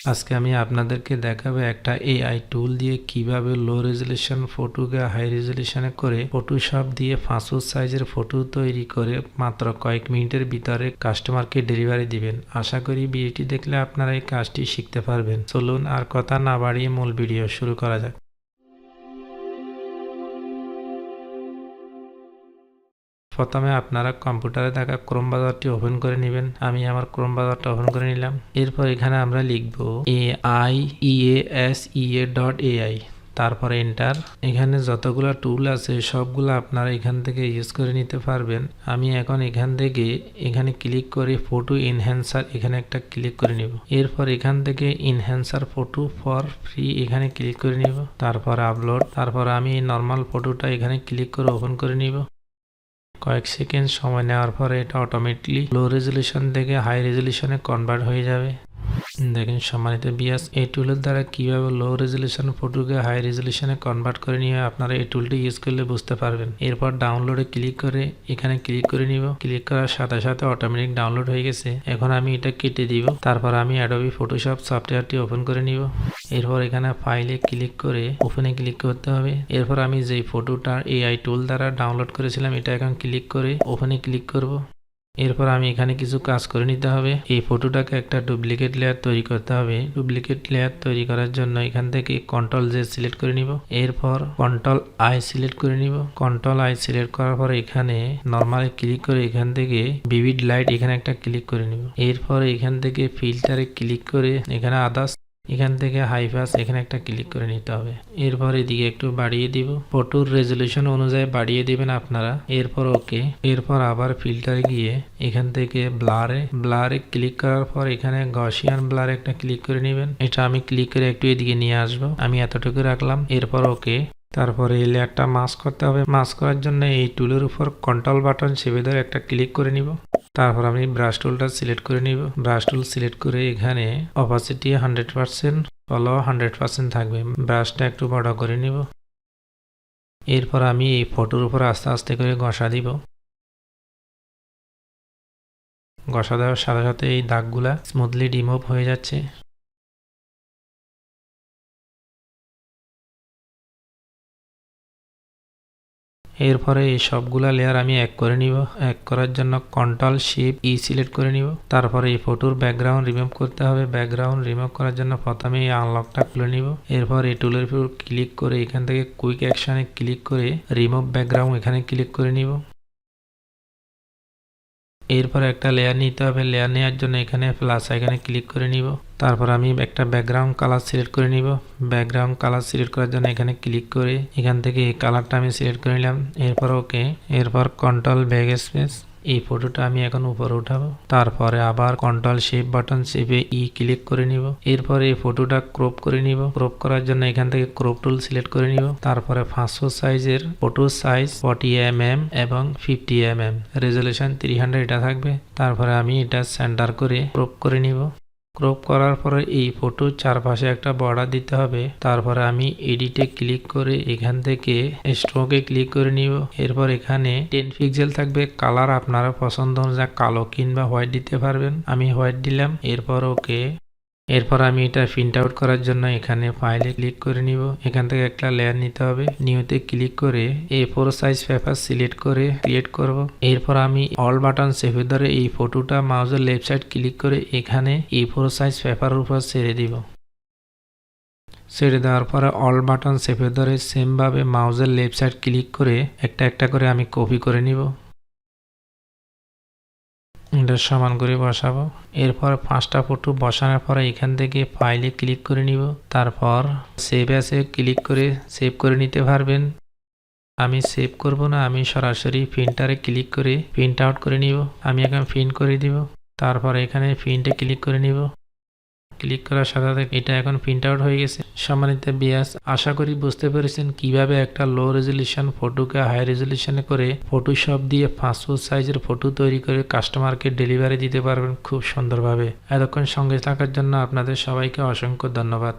আজকে আমি আপনাদেরকে দেখাবো একটা এআই টুল দিয়ে কীভাবে লো রেজলিউশন ফটোকে হাই রেজলিউশনে করে ফটোশপ দিয়ে পাঁচশো সাইজের ফটো তৈরি করে মাত্র কয়েক মিনিটের ভিতরে কাস্টমারকে ডেলিভারি দিবেন। আশা করি ভিডিওটি দেখলে আপনারা এই কাজটি শিখতে পারবেন। চলুন আর কথা না বাড়িয়ে মূল ভিডিও শুরু করা যাক। প্রথমে আপনারা কম্পিউটারে থাকা ক্রোম বাজারটি ওপেন করে নেবেন। আমি আমার ক্রোম বাজারটা ওপেন করে নিলাম। এরপর এখানে আমরা লিখব A I E S E A dot AI তারপরে এন্টার এখানে যতগুলো টুল আছে, সবগুলো আপনারা এখান থেকে ইউজ করে নিতে পারবেন। আমি এখন এখান থেকে এখানে ক্লিক করে ফটো এনহ্যান্সার এখানে একটা ক্লিক করে নিব। এরপর এখান থেকে এনহ্যান্সার ফটো ফর ফ্রি এখানে ক্লিক করে নিব। তারপর আপলোড তারপর আমি নর্মাল ফটোটা এখানে ক্লিক করে ওপেন করে নিব। কয়েক সেকেন্ড সময় নেওয়ার পরে এটা অটোমেটিকলি লো রেজলিউশন থেকে হাই রেজলিউশনে কনভার্ট হয়ে যাবে। দেখেন সম্মানিত বিয়াস, এই টুলের দ্বারা কীভাবে লো রেজলিউশন ফটোকে হাই রেজলিউশনে কনভার্ট করে নিয়ে আপনারা এই টুলটি ইউজ করলে বুঝতে পারবেন। এরপর ডাউনলোডে ক্লিক করে এখানে ক্লিক করে নিব। ক্লিক করার সাথে সাথে অটোমেটিক ডাউনলোড হয়ে গেছে। এখন আমি এটা কেটে দিব। তারপর আমি অ্যাডোবি ফটোশপ সফটওয়্যারটি ওপেন করে নিব। এরপর এখানে ফাইলে ক্লিক করে ওপেনে ক্লিক করতে হবে। এরপর আমি যেই ফটোটা এআই টুল দ্বারা ডাউনলোড করেছিলাম, এটা এখন ক্লিক করে ওপেনে ক্লিক করব। এরপর আমি এখানে কিছু কাজ করে নিতে হবে। এই ফটোটাকে একটা ডুপ্লিকেট লেয়ার তৈরি করতে হবে। ডুপ্লিকেট লেয়ার তৈরি করার জন্য এখান থেকে কন্ট্রোল জে সিলেক্ট করে নিব। এরপর কন্ট্রোল আই সিলেক্ট করে নিব। কন্ট্রোল আই সিলেক্ট করার পর এখানে নর্মালি ক্লিক করে এখান থেকে বিবিড লাইট এখানে একটা ক্লিক করে নিব। এরপর এখান থেকে ফিল্টারে ক্লিক করে এখানে আদার্স এখান থেকে হাইফাস এখানে একটা ক্লিক করে নিতে হবে। এরপর এদিকে একটু বাড়িয়ে দিব। ফটোর রেজলিউশন অনুযায়ী বাড়িয়ে দিবেন আপনারা। এরপর ওকে এরপর আবার ফিল্টারে গিয়ে এখান থেকে ব্লারে ব্লারে ক্লিক করার পর এখানে গসিয়ান ব্লারে একটা ক্লিক করে নেবেন। এটা আমি ক্লিক করে একটু এদিকে নিয়ে আসব। আমি এতটুকু রাখলাম। এরপর ওকে তারপরে এই লেয়ারটা মাস্ক করতে হবে। মাস্ক করার জন্য এই টুলের উপর কন্ট্রোল বাটন চেপে ধরে একটা ক্লিক করে নিব। তারপর আমি ব্রাশ টুলটা সিলেক্ট করে নিব। ব্রাশ টুল সিলেক্ট করে এখানে opacity hundred percent flow hundred percent থাকবে। ব্রাশটা একটু বড় করে নিব। এরপর আমি এই ফটোর উপর আস্তে আস্তে করে ঘষা দিব। ঘষা দেওয়ার সাথে সাথে এই দাগগুলা স্মুথলি রিমুভ হয়ে যাচ্ছে। এরপরে এই সবগুলা লেয়ার আমি এক করে নিব। এক করার জন্য কন্ট্রোল শিপ ই সিলেক্ট করে নিব। তারপরে এই ফটোর ব্যাকগ্রাউন্ড রিমুভ করতে হবে। ব্যাকগ্রাউন্ড রিমুভ করার জন্য প্রথমে এই আনলকটা খুলে নিব। এরপর এই টুলের উপর ক্লিক করে এখান থেকে কুইক অ্যাকশনে ক্লিক করে রিমুভ ব্যাকগ্রাউন্ড এখানে ক্লিক করে নিব। এরপর একটা লেয়ার নিতে হবে। লেয়ার নেওয়ার জন্য এখানে প্লাস এখানে ক্লিক করে নিব। তারপর আমি একটা ব্যাকগ্রাউন্ড কালার সিলেক্ট করে নিব। ব্যাকগ্রাউন্ড কালার সিলেক্ট করার জন্য এখানে ক্লিক করে এখান থেকে কালারটা আমি সিলেক্ট করে নিলাম। এরপর ওকে এরপর কন্ট্রোল ব্যাক স্পেস এই ফটোটা আমি এখন উপরে উঠাবো। তারপরে আবার কন্ট্রোল শেপ বাটন চেপে ই ক্লিক করে নিব। এরপরে এই ফটোটা ক্রপ করে নিব। ক্রপ করার জন্য এখান থেকে ক্রপ টুল সিলেক্ট করে নিব। তারপরে পাঁচশো সাইজের photo size forty M M এবং fifty M M resolution three hundred এটা থাকবে। তারপরে আমি এটা সেন্টার করে ক্রপ করে নিব। ক্রপ করার পরে এই ফটোর চারপাশে একটা বর্ডার দিতে হবে। তারপরে আমি এডিটে ক্লিক করে এখান থেকে স্ট্রোকে ক্লিক করে নিব। এরপর এখানে টেন পিক্সেল থাকবে। কালার আপনারা পছন্দ অনুযায়ী কালো কিংবা হোয়াইট দিতে পারবেন। আমি হোয়াইট দিলাম। এরপর ওকে এরপর আমি এটা প্রিন্ট আউট করার জন্য এখানে ফাইলে ক্লিক করে নিব। এখান থেকে একটা লেয়ার নিতে হবে। নিউতে ক্লিক করে A four size paper select করে ক্রিয়েট করব। এরপর আমি অল বাটন চেপে ধরে এই ফটোটা মাউজের লেফট সাইড ক্লিক করে এখানে এ ফোর সাইজ পেপারের উপর ছেড়ে দিব। ছেড়ে দেওয়ার পরে অল বাটন চেপে ধরে সেমভাবে মাউজের লেফট সাইড ক্লিক করে একটা একটা করে আমি কপি করে নিব। এটা সমান করে বসাবো। এরপর পাঁচটা ফটো বসানোর পরে এখান থেকে ফাইলে ক্লিক করে নিব। তারপর সেভ অ্যাসে ক্লিক করে সেভ করে নিতে পারবেন। আমি সেভ করব না, আমি সরাসরি প্রিন্টারে ক্লিক করে প্রিন্ট আউট করে নিব। আমি এখন প্রিন্ট করে দিব। তারপর এখানে প্রিন্টে ক্লিক করে নিব। ক্লিক করার সাথে সাথে এটা এখন প্রিন্ট আউট হয়ে গেছে। সম্মানিত বিয়াস আশা করি বুঝতে পেরেছেন কীভাবে একটা লো রেজলিউশন ফটোকে হাই রেজলিউশনে করে ফটোশপ দিয়ে পাসপোর্ট সাইজের ফটো তৈরি করে কাস্টমারকে ডেলিভারি দিতে পারবেন খুব সুন্দরভাবে। এতক্ষণ সঙ্গে থাকার জন্য আপনাদের সবাইকে অসংখ্য ধন্যবাদ।